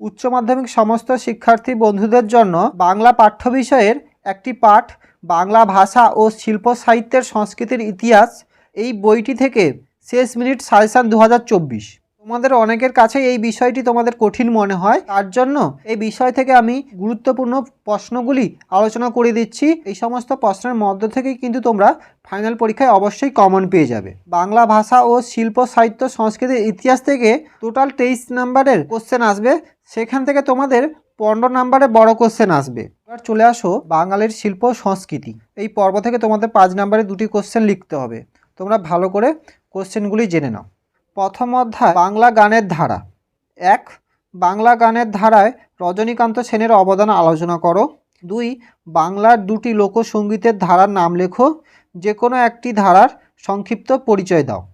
উচ্চ মাধ্যমিক সমস্ত শিক্ষার্থী বন্ধুদের জন্য বাংলা পাঠ্য বিষয়ের একটি পাঠ, বাংলা ভাষা ও শিল্প সাহিত্যের সংস্কৃতির ইতিহাস, এই বইটি থেকে শেষ মিনিট সাজেশান দু তোমাদের অনেকের কাছে এই বিষয়টি তোমাদের কঠিন মনে হয়, তার জন্য এই বিষয় থেকে আমি গুরুত্বপূর্ণ প্রশ্নগুলি আলোচনা করে দিচ্ছি। এই সমস্ত প্রশ্নের মধ্য থেকেই কিন্তু তোমরা ফাইনাল পরীক্ষায় অবশ্যই কমন পেয়ে যাবে। বাংলা ভাষা ও শিল্প সাহিত্য সংস্কৃতির ইতিহাস থেকে টোটাল তেইশ নাম্বারের কোশ্চেন আসবে। সেখান থেকে তোমাদের পনেরো নাম্বারে বড় কোশ্চেন আসবে। এবার চলে আসো বাঙালির শিল্প সংস্কৃতি। এই পর্ব থেকে তোমাদের পাঁচ নাম্বারে দুটি কোশ্চেন লিখতে হবে। তোমরা ভালো করে কোশ্চেনগুলি জেনে নাও। প্রথম অধ্যায়, বাংলা গানের ধারা। এক, বাংলা গানের ধারায় রজনীকান্ত সেনের অবদান আলোচনা করো। দুই, বাংলার দুটি লোকসঙ্গীতের ধারার নাম লেখো। যে কোনো একটি ধারার সংক্ষিপ্ত পরিচয় দাও।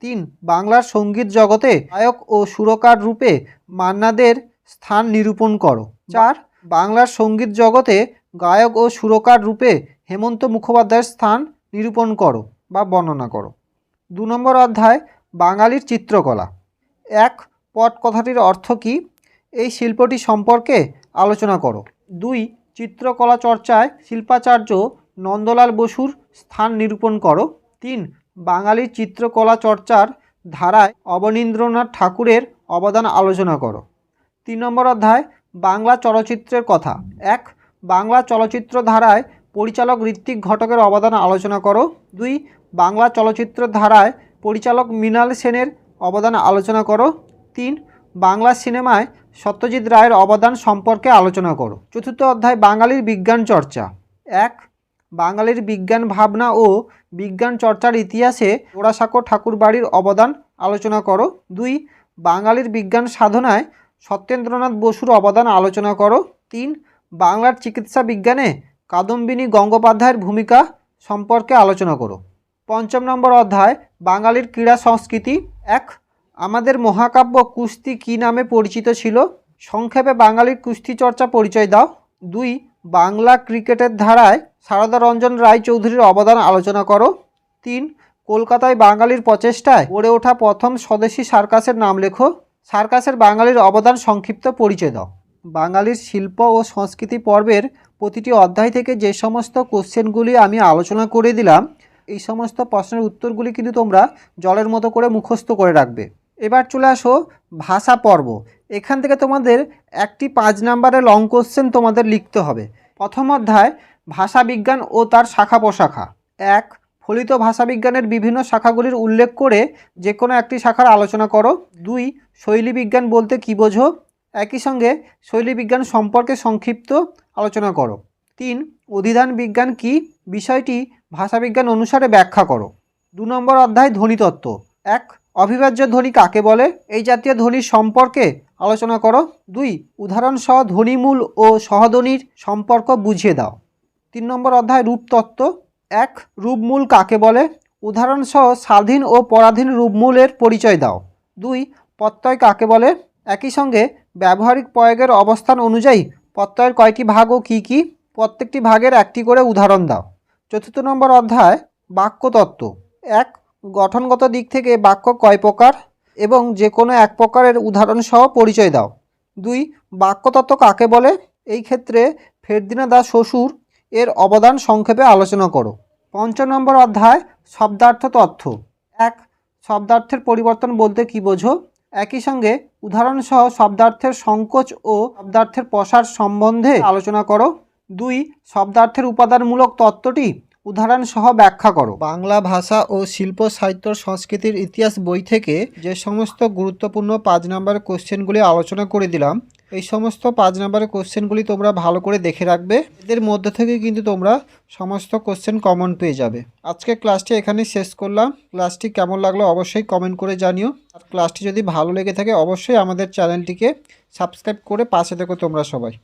তিন, বাংলার সংগীত জগতে গায়ক ও সুরকার রূপে মান্নাদের স্থান নিরূপণ করো। চার বাংলার সংগীত জগতে গায়ক ও সুরকার রূপে হেমন্ত মুখোপাধ্যায়ের স্থান নিরূপণ করো বা বর্ণনা করো। দু নম্বর অধ্যায় বাঙালির চিত্রকলা। এক পট কথাটির অর্থ কী? এই শিল্পটি সম্পর্কে আলোচনা করো। দুই চিত্রকলা চর্চায় শিল্পাচার্য নন্দলাল বসুর স্থান নিরূপণ করো। তিন বাঙালির চিত্রকলা চর্চার ধারায় অবনীন্দ্রনাথ ঠাকুরের অবদান আলোচনা করো। তিন নম্বর অধ্যায়, বাংলা চলচ্চিত্রের কথা। এক, বাংলা চলচ্চিত্র ধারায় পরিচালক ঋত্বিক ঘটকের অবদান আলোচনা করো। দুই, বাংলা চলচ্চিত্র ধারায় পরিচালক মৃণাল সেনের অবদান আলোচনা করো। তিন, বাংলা সিনেমায় সত্যজিৎ রায়ের অবদান সম্পর্কে আলোচনা করো। চতুর্থ অধ্যায়, বাঙালির বিজ্ঞান চর্চা। এক, বাঙালির বিজ্ঞান ভাবনা ও বিজ্ঞান চর্চার ইতিহাসে জোড়াসাঁকো ঠাকুরবাড়ির অবদান আলোচনা করো। দুই, বাঙালির বিজ্ঞান সাধনায় সত্যেন্দ্রনাথ বসুর অবদান আলোচনা করো। তিন, বাংলার চিকিৎসা বিজ্ঞানে কাদম্বিনী গঙ্গোপাধ্যায়ের ভূমিকা সম্পর্কে আলোচনা করো। পঞ্চম নম্বর অধ্যায়, বাঙালির ক্রীড়া সংস্কৃতি। এক, আমাদের মহাকাব্য কুস্তি কী নামে পরিচিত ছিল? সংক্ষেপে বাঙালির কুস্তি চর্চা পরিচয় দাও। দুই, বাংলা ক্রিকেটের ধারায় সারদা রঞ্জন রায়চৌধুরীর অবদান আলোচনা করো। তিন, কলকাতায় বাঙালির প্রচেষ্টায় গড়ে ওঠা প্রথম স্বদেশি সার্কাসের নাম লেখো। সার্কাসের বাঙালির অবদান সংক্ষিপ্ত পরিচয় দাও বাঙালির শিল্প ও সংস্কৃতি পর্বের প্রতিটি অধ্যায় থেকে যে সমস্ত কোশ্চেনগুলি আমি আলোচনা করে দিলাম, এই সমস্ত প্রশ্নের উত্তরগুলি কিন্তু তোমরা জলের মতো করে মুখস্থ করে রাখবে। এবার চলে আসো ভাষা পর্ব। এখান থেকে তোমাদের একটি পাঁচ নাম্বারের লং কোশ্চেন তোমাদের লিখতে হবে। প্রথম অধ্যায় ভাষাবিজ্ঞান ও তার শাখা প্রশাখা। এক ফলিত ভাষাবিজ্ঞানের বিভিন্ন শাখাগুলির উল্লেখ করে যে কোনো একটি শাখার আলোচনা করো। দুই শৈলী বিজ্ঞান বলতে কী বোঝো? একই সঙ্গে শৈলী বিজ্ঞান সম্পর্কে সংক্ষিপ্ত আলোচনা করো। তিন, অধিধান বিজ্ঞান কি? বিষয়টি ভাষাবিজ্ঞান অনুসারে ব্যাখ্যা করো। দু নম্বর অধ্যায় ধ্বনিতত্ত্ব এক, অবিভাজ্য ধ্বনি কাকে বলে? এই জাতীয় ধ্বনির সম্পর্কে আলোচনা করো। দুই উদাহরণসহ ধ্বনিমূল ও সহধ্বনির সম্পর্ক বুঝিয়ে দাও। তিন নম্বর অধ্যায়, রূপতত্ত্ব। এক রূপমূল কাকে বলে? উদাহরণসহ স্বাধীন ও পরাধীন রূপমূলের পরিচয় দাও। দুই, প্রত্যয় কাকে বলে? একই সঙ্গে ব্যবহারিক প্রয়োগের অবস্থান অনুযায়ী প্রত্যয়ের কয়টি ভাগ ও কী কী? প্রত্যেকটি ভাগের একটি করে উদাহরণ দাও। চতুর্থ নম্বর অধ্যায়, বাক্যতত্ত্ব। এক, গঠনগত দিক থেকে বাক্য কয় প্রকার? এবং যে কোনো এক প্রকারের উদাহরণসহ পরিচয় দাও। দুই, বাক্যতত্ত্ব কাকে বলে? এই ক্ষেত্রে ফেরদিনা দাস শ্বশুর এর অবদান সংক্ষেপে আলোচনা করো। পঞ্চম নম্বর অধ্যায়, শব্দার্থ তথ্য। এক, শব্দার্থের পরিবর্তন বলতে কী বোঝো? একই সঙ্গে উদাহরণসহ শব্দার্থের সংকোচ ও শব্দার্থের প্রসার সম্বন্ধে আলোচনা করো। দুই, শব্দার্থের উপাদানমূলক তত্ত্বটি উদাহরণসহ ব্যাখ্যা করো। বাংলা ভাষা ও শিল্প সাহিত্য সংস্কৃতির ইতিহাস বই থেকে যে সমস্ত গুরুত্বপূর্ণ পাঁচ নম্বরের কোশ্চেনগুলি আলোচনা করে দিলাম এই সমস্ত পাঁচ নম্বরের কোশ্চেনগুলি তোমরা ভালো করে দেখে রাখবে। এদের মধ্যে থেকে কিন্তু তোমরা সমস্ত কোশ্চেন কমন পেয়ে যাবে। আজকে ক্লাসটি এখানে শেষ করলাম। ক্লাসটি কেমন লাগল অবশ্যই কমেন্ট করে জানিও। আর ক্লাসটি যদি ভালো লেগে থাকে, অবশ্যই আমাদের চ্যানেলটিকে সাবস্ক্রাইব করে পাশে দেখো তোমরা সবাই।